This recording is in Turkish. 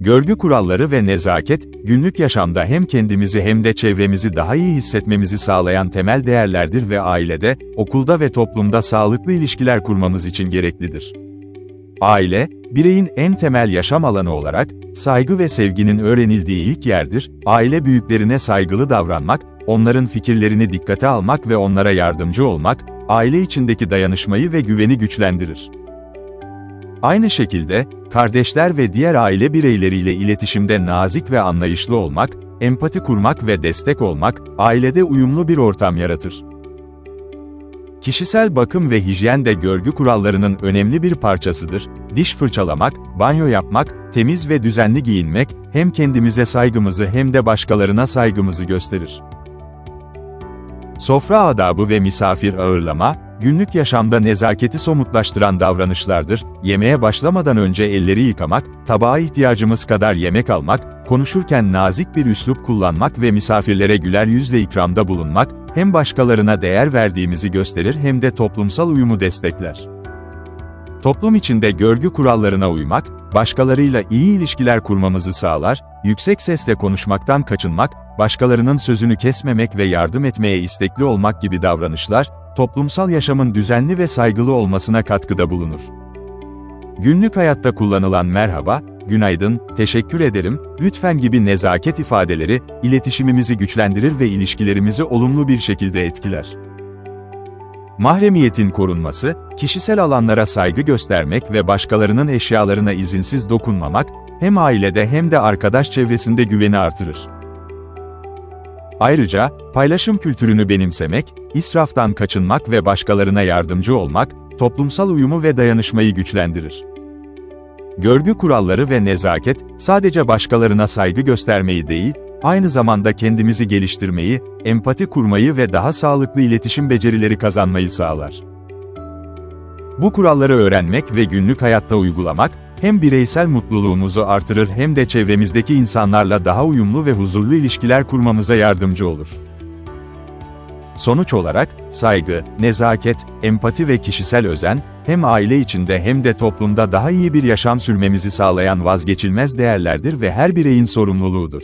Görgü kuralları ve nezaket, günlük yaşamda hem kendimizi hem de çevremizi daha iyi hissetmemizi sağlayan temel değerlerdir ve ailede, okulda ve toplumda sağlıklı ilişkiler kurmamız için gereklidir. Aile, bireyin en temel yaşam alanı olarak, saygı ve sevginin öğrenildiği ilk yerdir, aile büyüklerine saygılı davranmak, onların fikirlerini dikkate almak ve onlara yardımcı olmak, aile içindeki dayanışmayı ve güveni güçlendirir. Aynı şekilde, kardeşler ve diğer aile bireyleriyle iletişimde nazik ve anlayışlı olmak, empati kurmak ve destek olmak, ailede uyumlu bir ortam yaratır. Kişisel bakım ve hijyen de görgü kurallarının önemli bir parçasıdır. Diş fırçalamak, banyo yapmak, temiz ve düzenli giyinmek, hem kendimize saygımızı hem de başkalarına saygımızı gösterir. Sofra adabı ve misafir ağırlama, günlük yaşamda nezaketi somutlaştıran davranışlardır. Yemeğe başlamadan önce elleri yıkamak, tabağa ihtiyacımız kadar yemek almak, konuşurken nazik bir üslup kullanmak ve misafirlere güler yüzle ikramda bulunmak, hem başkalarına değer verdiğimizi gösterir hem de toplumsal uyumu destekler. Toplum içinde görgü kurallarına uymak, başkalarıyla iyi ilişkiler kurmamızı sağlar, yüksek sesle konuşmaktan kaçınmak, başkalarının sözünü kesmemek ve yardım etmeye istekli olmak gibi davranışlar, toplumsal yaşamın düzenli ve saygılı olmasına katkıda bulunur. Günlük hayatta kullanılan merhaba, günaydın, teşekkür ederim, lütfen gibi nezaket ifadeleri, iletişimimizi güçlendirir ve ilişkilerimizi olumlu bir şekilde etkiler. Mahremiyetin korunması, kişisel alanlara saygı göstermek ve başkalarının eşyalarına izinsiz dokunmamak, hem ailede hem de arkadaş çevresinde güveni artırır. Ayrıca, paylaşım kültürünü benimsemek, israftan kaçınmak ve başkalarına yardımcı olmak, toplumsal uyumu ve dayanışmayı güçlendirir. Görgü kuralları ve nezaket, sadece başkalarına saygı göstermeyi değil, aynı zamanda kendimizi geliştirmeyi, empati kurmayı ve daha sağlıklı iletişim becerileri kazanmayı sağlar. Bu kuralları öğrenmek ve günlük hayatta uygulamak, hem bireysel mutluluğumuzu artırır hem de çevremizdeki insanlarla daha uyumlu ve huzurlu ilişkiler kurmamıza yardımcı olur. Sonuç olarak, saygı, nezaket, empati ve kişisel özen, hem aile içinde hem de toplumda daha iyi bir yaşam sürmemizi sağlayan vazgeçilmez değerlerdir ve her bireyin sorumluluğudur.